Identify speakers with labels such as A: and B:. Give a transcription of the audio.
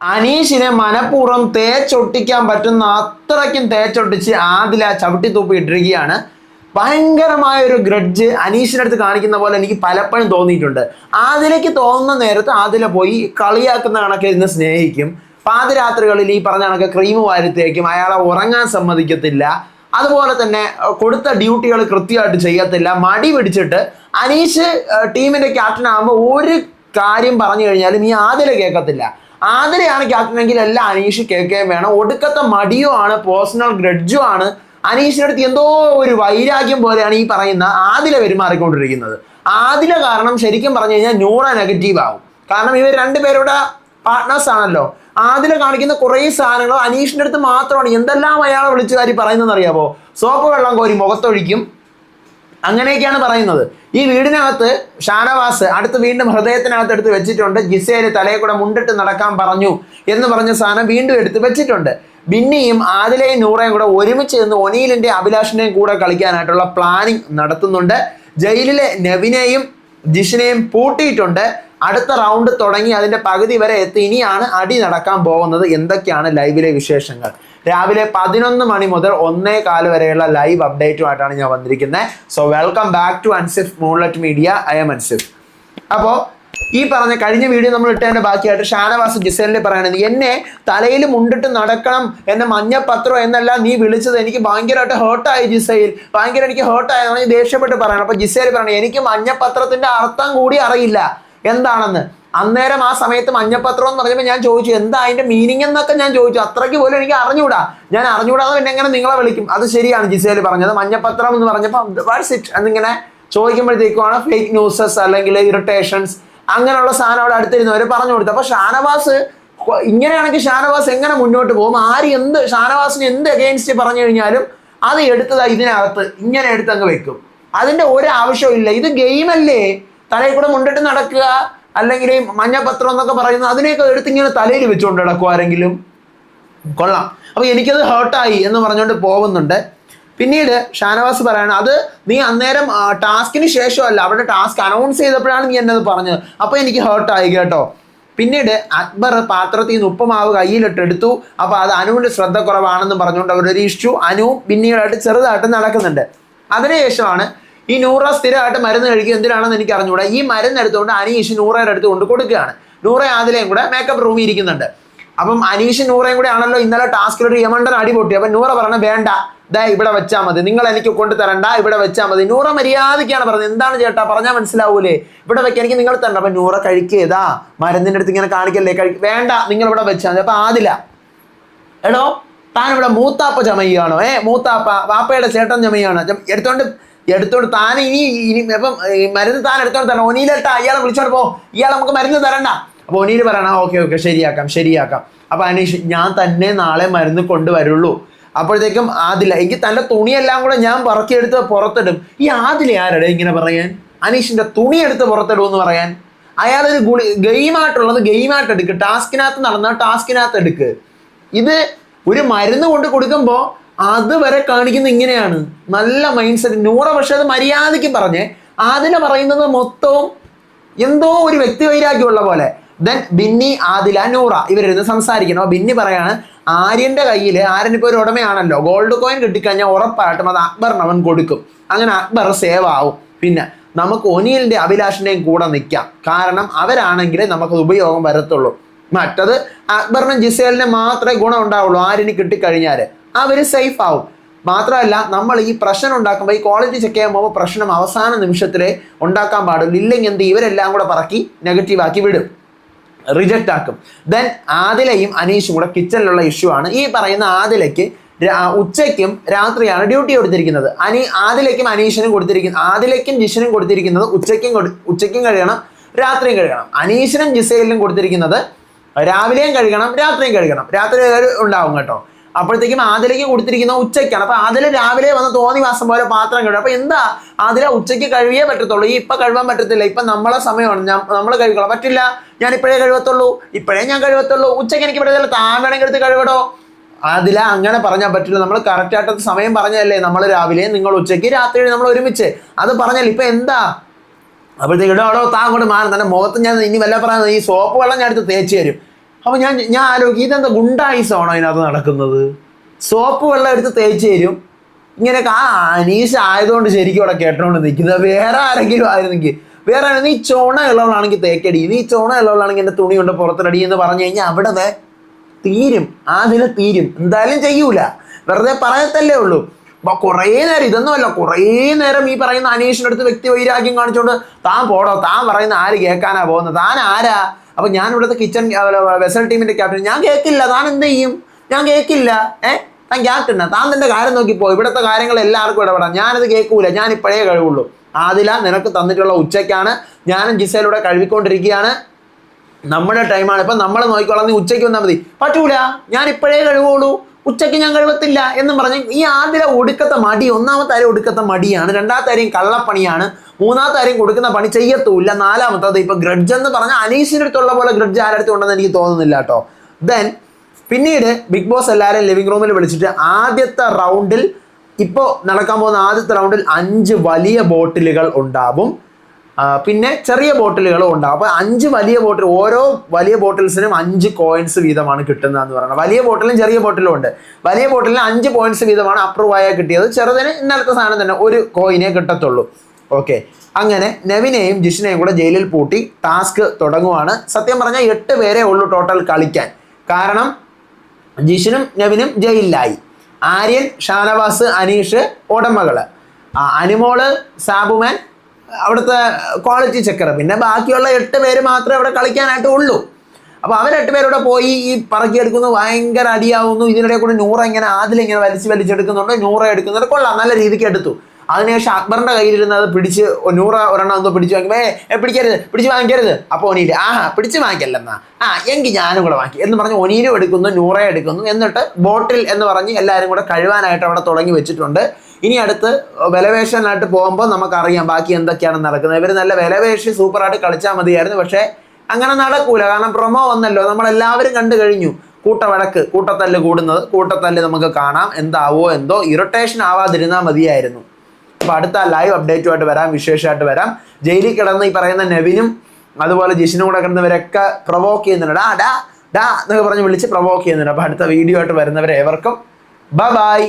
A: അനീഷിനെ മനഃപൂർവം തേച്ചൊട്ടിക്കാൻ പറ്റുന്ന അത്രയ്ക്കും തേച്ചൊട്ടിച്ച് ആദില ചവിട്ടി തൂപ്പി ഇട്ടിരിക്കുകയാണ്. ഭയങ്കരമായ ഒരു ഗ്രഡ്ജ് അനീഷിന്റെ അടുത്ത് കാണിക്കുന്ന പോലെ എനിക്ക് പലപ്പോഴും തോന്നിയിട്ടുണ്ട്. ആദിലേക്ക് തോന്നുന്ന നേരത്ത് ആദില പോയി കളിയാക്കുന്ന കണക്കെ ഇരുന്ന് സ്നേഹിക്കും. പാതിരാത്രികളിൽ ഈ പറഞ്ഞ കണക്ക് ക്രീം വാരിത്തേക്കും അയാളെ ഉറങ്ങാൻ സമ്മതിക്കത്തില്ല. അതുപോലെ തന്നെ കൊടുത്ത ഡ്യൂട്ടികൾ കൃത്യമായിട്ട് ചെയ്യത്തില്ല. മടി പിടിച്ചിട്ട് അനീഷ് ടീമിന്റെ ക്യാപ്റ്റൻ ആകുമ്പോൾ ഒരു കാര്യം പറഞ്ഞു കഴിഞ്ഞാലും ഈ ആദില കേൾക്കത്തില്ല. ആദിലയാണ് ക്യാപ്റ്റനെങ്കിൽ എല്ലാം അനീഷ് കേൾക്കുകയും വേണം. ഒടുക്കത്തെ മടിയോ ആണ് പേഴ്സണൽ ഗ്രഡ്ജോ ആണ്. അനീഷിന്റെ അടുത്ത് എന്തോ ഒരു വൈരാഗ്യം പോലെയാണ് ഈ പറയുന്ന ആദില പെരുമാറിക്കൊണ്ടിരിക്കുന്നത്. ആദില കാരണം ശരിക്കും പറഞ്ഞു കഴിഞ്ഞാൽ നൂറ നെഗറ്റീവ് ആവും. കാരണം ഇവർ രണ്ടുപേരുടെ പാർട്ട്നേഴ്സ് ആണല്ലോ. ആദില കാണിക്കുന്ന കുറേ സാധനങ്ങൾ അനീഷിന്റെ അടുത്ത് മാത്രമാണ്. എന്തെല്ലാം അയാളെ വിളിച്ചു കാരി പറയുന്നതെന്ന് അറിയാമോ സോപ്പ് വെള്ളം കോരി മുഖത്തൊഴിക്കും. അങ്ങനെയൊക്കെയാണ് പറയുന്നത്. ഈ വീടിനകത്ത് ഷാനവാസ് അടുത്ത് വീണ്ടും ഹൃദയത്തിനകത്ത് എടുത്ത് വെച്ചിട്ടുണ്ട്. ജിസേൽ തലയെ കൂടെ മുണ്ടിട്ട് നടക്കാൻ പറഞ്ഞു എന്ന് പറഞ്ഞ സാധനം വീണ്ടും എടുത്ത് വെച്ചിട്ടുണ്ട്. ബിന്നിയും ആദിലയും നൂറയും കൂടെ ഒരുമിച്ച് നിന്ന് ഒനീലിന്റെ അഭിലാഷിനെയും കൂടെ കളിക്കാനായിട്ടുള്ള പ്ലാനിങ് നടത്തുന്നുണ്ട്. ജയിലിലെ നവിനെയും ജിഷിനെയും പൂട്ടിയിട്ടുണ്ട്. അടുത്ത റൗണ്ട് തുടങ്ങി അതിന്റെ പകുതി വരെ എത്തി. ഇനിയാണ് അടി നടക്കാൻ പോകുന്നത്. എന്തൊക്കെയാണ് ലൈവിലെ വിശേഷങ്ങൾ? രാവിലെ പതിനൊന്ന് മണി മുതൽ ഒന്നേ കാൽ വരെയുള്ള ലൈവ് അപ്ഡേറ്റുമായിട്ടാണ് ഞാൻ വന്നിരിക്കുന്നത് so welcome back to Ansif Moonlight media I'm Ansif അപ്പോൾ ഈ പറഞ്ഞ കഴിഞ്ഞ വീഡിയോ നമ്മൾ ഇട്ടതിന്റെ ബാക്കിയായിട്ട് ഷാനവാസ് ജിസേലിനെ പറയണത് എന്നെ തലയിൽ മുണ്ടിട്ട് നടക്കണം എന്ന മഞ്ഞപ്പത്രം എന്നല്ല നീ വിളിച്ചത്. എനിക്ക് ഭയങ്കരമായിട്ട് ഹേർട്ടായി ജിസൈൽ. ഭയങ്കര എനിക്ക് ഹേർട്ടായി ദേഷ്യപ്പെട്ട് പറയണം അപ്പൊ ജിസേൽ പറയണം എനിക്ക് മഞ്ഞപത്രത്തിന്റെ അർത്ഥം കൂടി അറിയില്ല. എന്താണെന്ന്? അന്നേരം ആ സമയത്ത് മഞ്ഞപ്പത്രം എന്ന് പറഞ്ഞപ്പോൾ ഞാൻ ചോദിച്ചു എന്താ അതിന്റെ മീനിങ് എന്നൊക്കെ ഞാൻ ചോദിച്ചു. അത്രയ്ക്ക് പോലും എനിക്ക് അറിഞ്ഞൂടാ. ഞാൻ അറിഞ്ഞൂടാതെ പിന്നെ എങ്ങനെ നിങ്ങളെ വിളിക്കും? അത് ശരിയാണ് ജിസേൽ പറഞ്ഞത്. മഞ്ഞപ്പത്രം എന്ന് പറഞ്ഞപ്പോൾ വാട്സ് ഇറ്റ് എന്നിങ്ങനെ ചോദിക്കുമ്പോഴത്തേക്കുമാണ് ഫേക്ക് ന്യൂസസ് അല്ലെങ്കിൽ ഇറിറ്റേഷൻസ് അങ്ങനെയുള്ള സാധനം അവിടെ അടുത്തിരുന്നവർ പറഞ്ഞു കൊടുത്തു അപ്പോൾ ഷാനവാസ് ഇങ്ങനെയാണെങ്കിൽ ഷാനവാസ് എങ്ങനെ മുന്നോട്ട് പോകും? ആര് എന്ത് ഷാനവാസിന് എന്ത് അഗെയിൻസ്റ്റ് പറഞ്ഞു കഴിഞ്ഞാലും അത് എടുത്തതാ ഇതിനകത്ത്. ഇങ്ങനെ എടുത്തങ്ങ് വെക്കും. അതിന്റെ ഒരു ഇല്ല. ഇത് ഗെയിമല്ലേ തലയിൽ കൂടെ മുണ്ടിട്ട് നടക്കുക അല്ലെങ്കിൽ മഞ്ഞപത്രം എന്നൊക്കെ പറയുന്നത് അതിനെയൊക്കെ എടുത്ത് ഇങ്ങനെ തലയിൽ വെച്ചുകൊണ്ട് നടക്കുക ആരെങ്കിലും? കൊള്ളാം. അപ്പൊ എനിക്കത് ഹേർട്ടായി എന്ന് പറഞ്ഞുകൊണ്ട് പോകുന്നുണ്ട് പിന്നീട് ഷാനവാസ് പറയണം അത് നീ അന്നേരം ടാസ്കിന് ശേഷമല്ല അവിടെ ടാസ്ക് അനൗൺസ് ചെയ്തപ്പോഴാണ് നീ എന്നത് പറഞ്ഞത്. അപ്പൊ എനിക്ക് ഹേർട്ടായി കേട്ടോ. പിന്നീട് അക്ബർ പാത്രത്തിൽ നിന്ന് ഉപ്പുമാവ് കയ്യിലിട്ട് എടുത്തു. അപ്പോൾ അത് അനുവിന്റെ ശ്രദ്ധ കുറവാണെന്ന് പറഞ്ഞുകൊണ്ട് അവരുടെ ഒരു ഇഷ്യൂ അനു പിന്നീടായിട്ട് ചെറുതായിട്ട് നടക്കുന്നുണ്ട്. അതിനുശേഷമാണ് ഈ നൂറ സ്ഥിരമായിട്ട് മരുന്ന് കഴിക്കുക എന്തിനാണെന്ന് എനിക്ക് അറിഞ്ഞുകൂടാ. ഈ മരുന്ന് എടുത്തുകൊണ്ട് അനീഷ് നൂറയുടെ അടുത്ത് കൊണ്ട് കൊടുക്കുകയാണ്. നൂറ ആദിലയും കൂടെ മേക്കപ്പ് റൂമിൽ ഇരിക്കുന്നുണ്ട്. അപ്പം അനീഷ് നൂറയും കൂടെ ആണല്ലോ ഇന്നലെ ടാസ്കിൽ ഒരു യമണ്ടൻ അടി പൊട്ടി അപ്പം നൂറ പറഞ്ഞ വേണ്ട ദാ ഇവിടെ വെച്ചാൽ മതി. നിങ്ങൾ എനിക്ക് കൊണ്ടു തരണ്ട ഇവിടെ വെച്ചാൽ മതി. നൂറ മര്യാദയ്ക്കാണ് പറഞ്ഞത്. എന്താണ് ചേട്ടാ? പറഞ്ഞാൽ മനസ്സിലാവൂലേ? ഇവിടെ വെക്കാൻ എനിക്ക് നിങ്ങൾ തരണ്ട. അപ്പം നൂറ കഴിക്കേതാ മരുന്നിന്റെ അടുത്ത് ഇങ്ങനെ കാണിക്കല്ലേ? കഴി വേണ്ട നിങ്ങൾ ഇവിടെ വെച്ചാൽ മതി. അപ്പൊ ആദില എടോ താൻ ഇവിടെ മൂത്താപ്പ ചമയുകയാണോ? ഏ മൂത്താപ്പ വാപ്പയുടെ ചേട്ടൻ ചമയാണ് എടുത്തോണ്ട് എടുത്തോണ്ട് താൻ ഇനി ഇനി ഇപ്പം മരുന്ന് താൻ എടുത്തോണ്ട് തരണം. ഒനിയിലെട്ടാ ഇയാളെ വിളിച്ചോണ്ട് പോ. ഇയാളെ നമുക്ക് മരുന്ന് തരണ്ട. അപ്പൊ ഒനിയിൽ പറയണ ഓക്കെ ഓക്കെ ശരിയാക്കാം ശരിയാക്കാം. അപ്പൊ അനീഷ് ഞാൻ തന്നെ നാളെ മരുന്ന് കൊണ്ടുവരുള്ളൂ. അപ്പോഴത്തേക്കും ആദില എനിക്ക് തന്റെ തുണിയെല്ലാം കൂടെ ഞാൻ പറക്കിയെടുത്ത് പുറത്തിടും. ഈ ആദില ആരുടെ ഇങ്ങനെ പറയാൻ? അനീഷിന്റെ തുണി എടുത്ത് പുറത്തിടും എന്ന് പറയാൻ? അയാളൊരു ഗുളി ഗെയിമായിട്ടുള്ളത് ഗെയിമായിട്ട് എടുക്ക്. ടാസ്കിനകത്ത് നടന്ന ടാസ്കിനകത്ത് എടുക്ക്. ഇത് ഒരു മരുന്ന് കൊണ്ട് കൊടുക്കുമ്പോൾ അത് കാണിക്കുന്നത് കാണിക്കുന്ന ഇങ്ങനെയാണ്. നല്ല മൈൻഡ് സെറ്റ് നൂറ് പക്ഷെ അത് മര്യാദയ്ക്ക് പറഞ്ഞേ ആദില പറയുന്നത് മൊത്തവും എന്തോ ഒരു വ്യക്തി വൈരാഗ്യമുള്ള പോലെ. ദെൻ ബിന്നി ആദില നൂറ ഇവരിരുന്ന് സംസാരിക്കണം ബിന്നി പറയാണ് ആര്യന്റെ കയ്യിൽ ആര്യൻ ഇപ്പോൾ ഒരു ഉടമയാണല്ലോ. ഗോൾഡ് കോയിൻ കിട്ടിക്കഴിഞ്ഞാൽ ഉറപ്പായിട്ടും അത് അക്ബറിന് അവൻ കൊടുക്കും. അങ്ങനെ അക്ബർ സേവ് ആവും. പിന്നെ നമുക്ക് ഒനിയലിന്റെ അഭിലാഷിന്റെയും കൂടെ നിൽക്കാം കാരണം അവരാണെങ്കിലേ നമുക്ക് ഉപയോഗം വരത്തുള്ളൂ. മറ്റത് അക്ബറിനും ജിസേലിനും മാത്രമേ ഗുണം ഉണ്ടാവുള്ളൂ ആര്യന് കിട്ടിക്കഴിഞ്ഞാൽ അവർ സേഫ് ആവും. മാത്രമല്ല നമ്മൾ ഈ പ്രശ്നം ഉണ്ടാക്കുമ്പോൾ ഈ ക്വാളിറ്റി ചെക്ക് ചെയ്യാൻ പോകുമ്പോൾ പ്രശ്നം അവസാന നിമിഷത്തിലേ ഉണ്ടാക്കാൻ പാടുള്ളൂ ഇല്ലെങ്കിൽ എന്ത് ഇവരെല്ലാം കൂടെ പറക്കി നെഗറ്റീവ് ആക്കി വിടും. റിജക്റ്റ് ആക്കും. ദെൻ ആദിലയും അനീഷും കൂടെ കിച്ചണിലുള്ള ഇഷ്യൂ ആണ്. ഈ പറയുന്ന ആദിലയ്ക്ക് ഉച്ചയ്ക്കും രാത്രിയാണ് ഡ്യൂട്ടി കൊടുത്തിരിക്കുന്നത്. അനി ആദിലയ്ക്കും അനീഷിനും കൊടുത്തിരിക്കുന്നത് ആദിലയ്ക്കും ജിഷനും കൊടുത്തിരിക്കുന്നത് ഉച്ചയ്ക്കും ഉച്ചയ്ക്കും കഴിയണം രാത്രിയും കഴുകണം അനീഷിനും ജിസയിലും കൊടുത്തിരിക്കുന്നത് രാവിലെയും കഴുകണം രാത്രിയും കഴുകണം രാത്രി ഉണ്ടാവും കേട്ടോ. അപ്പോഴത്തേക്കും ആദിലേക്ക് കൊടുത്തിരിക്കുന്ന ഉച്ചയ്ക്കാണ്. അപ്പൊ ആദില രാവിലെ വന്ന് തോന്നി മാസം പോലെ പാത്രം കഴുകും. അപ്പൊ എന്താ? ആദില ഉച്ചയ്ക്ക് കഴുകിയേ പറ്റത്തുള്ളൂ. ഈ ഇപ്പൊ കഴുകാൻ പറ്റത്തില്ല. ഇപ്പൊ നമ്മളെ സമയമാണ്. നമ്മൾ കഴുകണം പറ്റില്ല. ഞാൻ ഇപ്പോഴേ കഴുകത്തുള്ളൂ ഇപ്പോഴേ ഞാൻ കഴുകത്തുള്ളൂ ഉച്ചയ്ക്ക് എനിക്ക് പറ്റത്തില്ല താൻ വേണമെങ്കിൽ എടുത്ത് കഴുകടോ അതില അങ്ങനെ പറഞ്ഞാൽ പറ്റില്ല. നമ്മൾ കറക്റ്റായിട്ട് സമയം പറഞ്ഞല്ലേ നമ്മൾ രാവിലെ നിങ്ങൾ ഉച്ചയ്ക്ക് രാത്രി നമ്മൾ ഒരുമിച്ച്. അത് പറഞ്ഞല്ലേ ഇപ്പൊ എന്താ? അപ്പോഴത്തേക്ക് ഇടോ താ അങ്ങോട്ട് മാറും. തന്നെ മുഖത്ത് ഞാൻ ഇനി വല്ല പറഞ്ഞ ഈ സോപ്പ് വെള്ളം ഞാൻ എടുത്ത് തേച്ച് തരും. അപ്പൊ ഞാൻ ഞാൻ ആലോചിക്കും ഇതെന്താ ഗുണ്ടായിസാണോ അതിനകത്ത് നടക്കുന്നത്? സോപ്പ് വെള്ളം എടുത്ത് തേച്ച് തരും. ഇങ്ങനെ ആ അനീഷ് ആയതുകൊണ്ട് ശരിക്കും അവിടെ കേട്ടോണ്ട് നിൽക്കുന്നത് വേറെ ആരെങ്കിലും ആയിരുന്നെങ്കിൽ. വേറെ നീ ചോണ ഉള്ളവളാണെങ്കിൽ തേക്കടി. നീ ചോണ ഉള്ളവളാണെങ്കിൽ എന്റെ തുണി കൊണ്ട് പുറത്തിടടി എന്ന് പറഞ്ഞു കഴിഞ്ഞാൽ അവിടെ തീരും. ആ തീരും. എന്തായാലും ചെയ്യൂല. വെറുതെ പറയത്തല്ലേ ഉള്ളൂ. അപ്പൊ കുറേ നേരം ഇതൊന്നുമല്ല കുറേ നേരം ഈ പറയുന്ന അനീഷിന്റെ അടുത്ത് വ്യക്തി വൈരാഗ്യം കാണിച്ചുകൊണ്ട് താൻ പോടോ താൻ പറയുന്ന ആര് കേൾക്കാനാ പോകുന്നത്? താൻ ആരാ? അപ്പൊ ഞാൻ ഇവിടുത്തെ കിച്ചൺ വെസൽ ടീമിന്റെ ക്യാപ്റ്റൻ ഞാൻ കേൾക്കില്ല താൻ എന്ത് ചെയ്യും? ഞാൻ കേൾക്കില്ല. ഏഹ് താൻ ക്യാപ്റ്റനാ താൻ തന്റെ കാര്യം നോക്കിപ്പോ ഇവിടുത്തെ കാര്യങ്ങൾ എല്ലാവർക്കും ഇടപെടാം. ഞാനത് കേൾക്കൂല. ഞാൻ ഇപ്പോഴേ കഴിവുള്ളൂ ആദില നിനക്ക് തന്നിട്ടുള്ള ഉച്ചയ്ക്കാണ്. ഞാനും ജിസയിലൂടെ കഴിവിക്കൊണ്ടിരിക്കുകയാണ് നമ്മുടെ ടൈമാണ് ഇപ്പൊ നമ്മൾ നോക്കിക്കോളാം നീ ഉച്ചയ്ക്ക് വന്നാൽ മതി. പറ്റൂല. ഞാൻ ഇപ്പോഴേ കഴിവുള്ളൂ ഉച്ചയ്ക്ക് ഞാൻ കഴിവത്തില്ല എന്ന് പറഞ്ഞ് ഈ ആദ്യ ഒടുക്കത്തെ മടി ഒന്നാമത്തെ ആരും ഒടുക്കത്തെ മടിയാണ്. രണ്ടാമത്തെ ആരെയും കള്ളപ്പണിയാണ്. മൂന്നാമത്തെ ആരെയും കൊടുക്കുന്ന പണി ചെയ്യത്തുമില്ല. നാലാമത്തത് ഇപ്പൊ ഗ്രഡ്ജ് എന്ന് പറഞ്ഞ അനീഷിന്റെ അടുത്തുള്ള പോലെ ഗ്രഡ്ജ് ആരുടെ അടുത്ത് ഉണ്ടെന്ന് എനിക്ക് തോന്നുന്നില്ല കേട്ടോ. ദെൻ പിന്നീട് ബിഗ് ബോസ് എല്ലാവരും ലിവിംഗ് റൂമിൽ വിളിച്ചിട്ട് ആദ്യത്തെ റൗണ്ടിൽ ഇപ്പോൾ നടക്കാൻ പോകുന്ന ആദ്യത്തെ റൗണ്ടിൽ അഞ്ച് വലിയ ബോട്ടിലുകൾ ഉണ്ടാവും. പിന്നെ ചെറിയ ബോട്ടിലുകളും ഉണ്ടാവും. അപ്പോൾ അഞ്ച് വലിയ ബോട്ടിൽ ഓരോ വലിയ ബോട്ടിൽസിനും അഞ്ച് കോയിൻസ് വീതമാണ് കിട്ടുന്നത് എന്ന് പറയുന്നത്. വലിയ ബോട്ടിലും ചെറിയ ബോട്ടിലും ഉണ്ട്. വലിയ ബോട്ടിലിന് അഞ്ച് പോയിന്റ്സ് വീതമാണ് അപ്രൂവ് ആയാൽ കിട്ടിയത്. ചെറുതിന് ഇന്നലത്തെ സാധനം തന്നെ ഒരു കോയിനെ കിട്ടത്തുള്ളൂ. ഓക്കെ അങ്ങനെ നെവിനെയും ജിഷിനെയും കൂടെ ജയിലിൽ പൂട്ടി ടാസ്ക് തുടങ്ങുവാണ്. സത്യം പറഞ്ഞാൽ എട്ട് പേരെ ഉള്ളൂ ടോട്ടൽ കളിക്കാൻ. കാരണം ജിഷിനും നെവിനും ജയിലിലായി. ആര്യൻ ഷാനവാസ് അനീഷ് ഉടമകൾ. അനുമോൾ സാബുമാൻ അവിടുത്തെ ക്വാളിറ്റി ചെക്കർ പിന്നെ ബാക്കിയുള്ള എട്ട് പേര് മാത്രമേ അവിടെ കളിക്കാനായിട്ട് ഉള്ളൂ. അപ്പോൾ അവർ എട്ട് പേരൂടെ പോയി ഈ പറക്കിയെടുക്കുന്നു ഭയങ്കര അടിയാവുന്നു. ഇതിനിടെ കൂടെ നൂറ ഇങ്ങനെ ആദിലിങ്ങനെ വലിച്ച് വലിച്ചെടുക്കുന്നുണ്ട്. നൂറ എടുക്കുന്നുണ്ട് കൊള്ളാം. നല്ല രീതിക്ക് എടുത്തു. അതിനുശേഷം അക്ബറിന്റെ കയ്യിലിരുന്നത് പിടിച്ച് നൂറ ഒരെണ്ണം എന്തോ പിടിച്ച് വാങ്ങി ഏ പിടിക്കരുത് പിടിച്ച് വാങ്ങിക്കരുത്. അപ്പോൾ ഒനീൽ ആ പിടിച്ച് വാങ്ങിക്കല്ലെന്നാ. ആ എങ്കിൽ ഞാനും കൂടെ വാങ്ങി എന്ന് പറഞ്ഞ് ഒനീലും എടുക്കുന്നു നൂറ എടുക്കുന്നു. എന്നിട്ട് ബോട്ടിൽ എന്ന് പറഞ്ഞ് എല്ലാവരും കൂടെ കഴിവാനായിട്ട് അവിടെ തുടങ്ങി വെച്ചിട്ടുണ്ട്. ഇനി അടുത്ത് വിലവേഷനായിട്ട് പോകുമ്പോൾ നമുക്കറിയാം ബാക്കി എന്തൊക്കെയാണ് നടക്കുന്നത്. ഇവർ നല്ല വിലവേഷി സൂപ്പറായിട്ട് കളിച്ചാൽ മതിയായിരുന്നു. പക്ഷേ അങ്ങനെ നടക്കൂല. കാരണം പ്രൊമോ വന്നല്ലോ. നമ്മളെല്ലാവരും കണ്ടു കഴിഞ്ഞു. കൂട്ടവഴക്ക് കൂട്ടത്തല്ല് കൂടുന്നത്. കൂട്ടത്തല്ല് നമുക്ക് കാണാം. എന്താവോ എന്തോ. ഇറിറ്റേഷൻ ആവാതിരുന്നാൽ മതിയായിരുന്നു. അപ്പൊ അടുത്ത ലൈവ് അപ്ഡേറ്റുമായിട്ട് വരാം വിശേഷമായിട്ട് വരാം. ജയിലിൽ കിടന്ന് ഈ പറയുന്ന നെവിനും അതുപോലെ ജിഷിനും കൂടെ കിടന്നവരൊക്കെ പ്രൊവോക്ക് ചെയ്യുന്നുണ്ട്. ഡാ ഡാ ഡാ എന്നൊക്കെ പറഞ്ഞ് വിളിച്ച് പ്രൊവോക്ക് ചെയ്യുന്നുണ്ട്. അപ്പൊ അടുത്ത വീഡിയോ ആയിട്ട് വരുന്നവരെ ഏവർക്കും. Bye bye